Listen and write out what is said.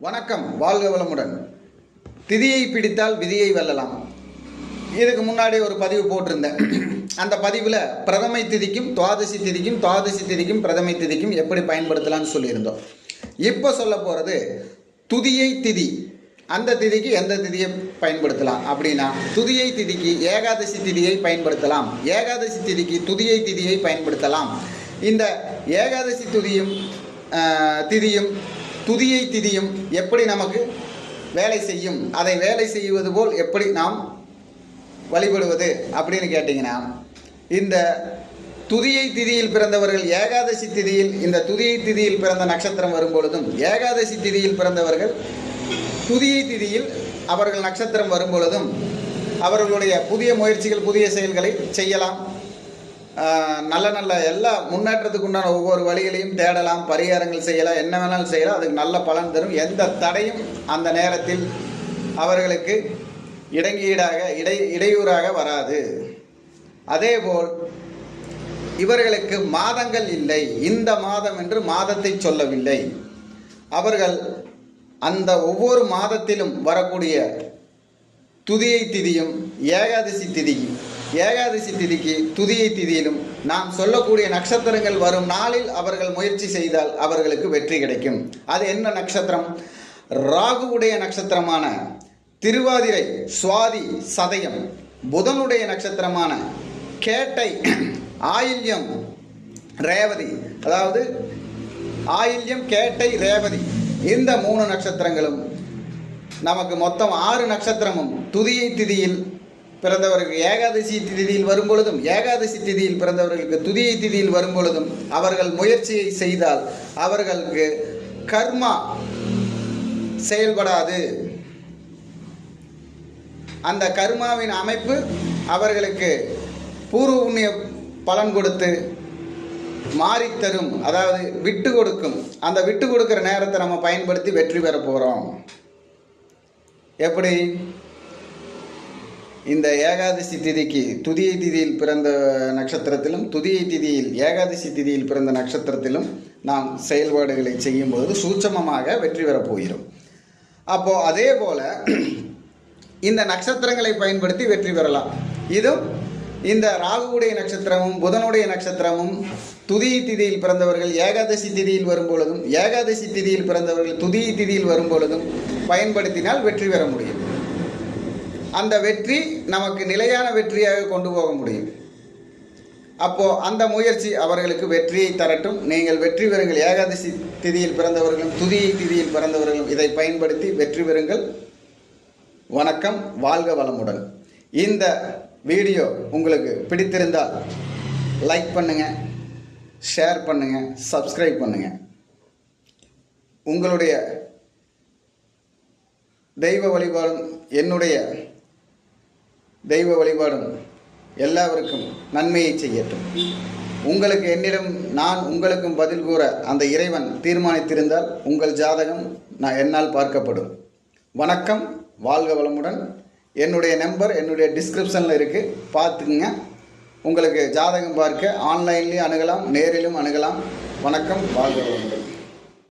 வணக்கம் வாழ்க வளமுடன். திதியை பிடித்தால் விதியை வெல்லலாம். இதுக்கு முன்னாடி ஒரு பதிவு போட்டிருந்தேன். அந்த பதிவில் பிரதமை திதிக்கும் துவாதசி திதிக்கும் துவாதசி திதிக்கும் பிரதமை திதிக்கும் எப்படி பயன்படுத்தலாம்னு சொல்லியிருந்தோம். இப்போ சொல்ல போகிறது துதியை திதி. அந்த திதிக்கு எந்த திதியை பயன்படுத்தலாம்? அப்படின்னா துதியை திதிக்கு ஏகாதசி திதியை பயன்படுத்தலாம். ஏகாதசி திதிக்கு துதியை திதியை பயன்படுத்தலாம். இந்த ஏகாதசி துதியும் திதியும் துதியை திதியும் எப்படி நமக்கு வேலை செய்யும்? அதை வேலை செய்வது போல் எப்படி நாம் வழிபடுவது அப்படின்னு கேட்டிங்கன்னா இந்த துதியை திதியில் பிறந்தவர்கள் ஏகாதசி திதியில் இந்த துதியை திதியில் பிறந்த நட்சத்திரம் வரும் பொழுதும் ஏகாதசி திதியில் பிறந்தவர்கள் துதியை திதியில் அவர்கள் நட்சத்திரம் வரும் பொழுதும் அவர்களுடைய புதிய முயற்சிகள் புதிய செயல்களை செய்யலாம். நல்ல நல்ல எல்லா முன்னேற்றத்துக்கு உண்டான ஒவ்வொரு வழிகளையும் தேடலாம் பரிகாரங்கள் செய்யலாம் என்ன வேணாலும் செய்யலாம். அதுக்கு நல்ல பலன் தரும். எந்த தடையும் அந்த நேரத்தில் அவர்களுக்கு இடங்கீடாக இடை இடையூறாக வராது. அதேபோல் இவர்களுக்கு மாதங்கள் இல்லை. இந்த மாதம் என்று மாதத்தை சொல்லவில்லை. அவர்கள் அந்த ஒவ்வொரு மாதத்திலும் வரக்கூடிய துதியை திதியும் ஏகாதசி திதியும் ஏகாதசி திதிக்கு துதியை திதியிலும் நாம் சொல்லக்கூடிய நட்சத்திரங்கள் வரும் நாளில் அவர்கள் முயற்சி செய்தால் அவர்களுக்கு வெற்றி கிடைக்கும். அது என்ன நட்சத்திரம்? ராகுவுடைய நட்சத்திரமான திருவாதிரை சுவாதி சதயம். புதனுடைய நட்சத்திரமான கேட்டை ஆயில்யம் ரேவதி. அதாவது ஆயில்யம் கேட்டை ரேவதி. இந்த மூணு நட்சத்திரங்களும் நமக்கு மொத்தம் ஆறு நட்சத்திரமும் துதியை திதியில் பிறந்தவர்கள் ஏகாதசி திதியில் வரும்பொழுதும் ஏகாதசி திதியில் பிறந்தவர்களுக்கு துதியை திதியில் வரும்பொழுதும் அவர்கள் முயற்சியை செய்தால் அவர்களுக்கு கர்மா செயல்படாது. அந்த கர்மாவின் அமைப்பு அவர்களுக்கு பூர்வ புண்ணிய பலன் கொடுத்து மாறித்தரும் அதாவது விட்டு கொடுக்கும். அந்த விட்டு கொடுக்குற நேரத்தை நம்ம பயன்படுத்தி வெற்றி பெற போகிறோம் எப்படி? இந்த ஏகாதசி திதிக்கு துதியை திதியில் பிறந்த நட்சத்திரத்திலும் துதியை திதியில் ஏகாதசி திதியில் பிறந்த நட்சத்திரத்திலும் நாம் செயல்பாடுகளை செய்யும்போது சூட்சமமாக வெற்றி பெறப் போகிறோம். அப்போது அதே போல் இந்த நட்சத்திரங்களை பயன்படுத்தி வெற்றி பெறலாம். இதுவும் இந்த ராகுவுடைய நட்சத்திரமும் புதனுடைய நட்சத்திரமும் துதி திதியில் பிறந்தவர்கள் ஏகாதசி திதியில் வரும் பொழுதும் ஏகாதசி திதியில் பிறந்தவர்கள் துதி திதியில் வரும் பொழுதும் பயன்படுத்தினால் வெற்றி பெற முடியும். அந்த வெற்றி நமக்கு நிலையான வெற்றியாக கொண்டு போக முடியும். அப்போ அந்த முயற்சி அவர்களுக்கு வெற்றியை தரட்டும். நீங்கள் வெற்றி பெறுங்கள். ஏகாதசி திதியில் பிறந்தவர்களும் துதியை திதியில் பிறந்தவர்களும் இதை பயன்படுத்தி வெற்றி பெறுங்கள். வணக்கம். வாழ்க வளமுடன். இந்த வீடியோ உங்களுக்கு பிடித்திருந்தால் லைக் பண்ணுங்க ஷேர் பண்ணுங்க சப்ஸ்கிரைப் பண்ணுங்க. உங்களுடைய தெய்வ வழிபாடும் என்னுடைய தெய்வ வழிபாடும் எல்லாருக்கும் நன்மையை செய்யட்டும். உங்களுக்கு என்னிடம் நான் உங்களுக்கும் பதில் கூற அந்த இறைவன் தீர்மானித்திருந்தால் உங்கள் ஜாதகம் நான் என்னால் பார்க்கப்படும். வணக்கம் வாழ்க வளமுடன். என்னுடைய நம்பர் என்னுடைய டிஸ்கிரிப்ஷனில் இருக்குது பார்த்துக்குங்க. உங்களுக்கு ஜாதகம் பார்க்க ஆன்லைன்லேயும் அணுகலாம் நேரிலும் அணுகலாம். வணக்கம் வாழ்க வளமுடன்.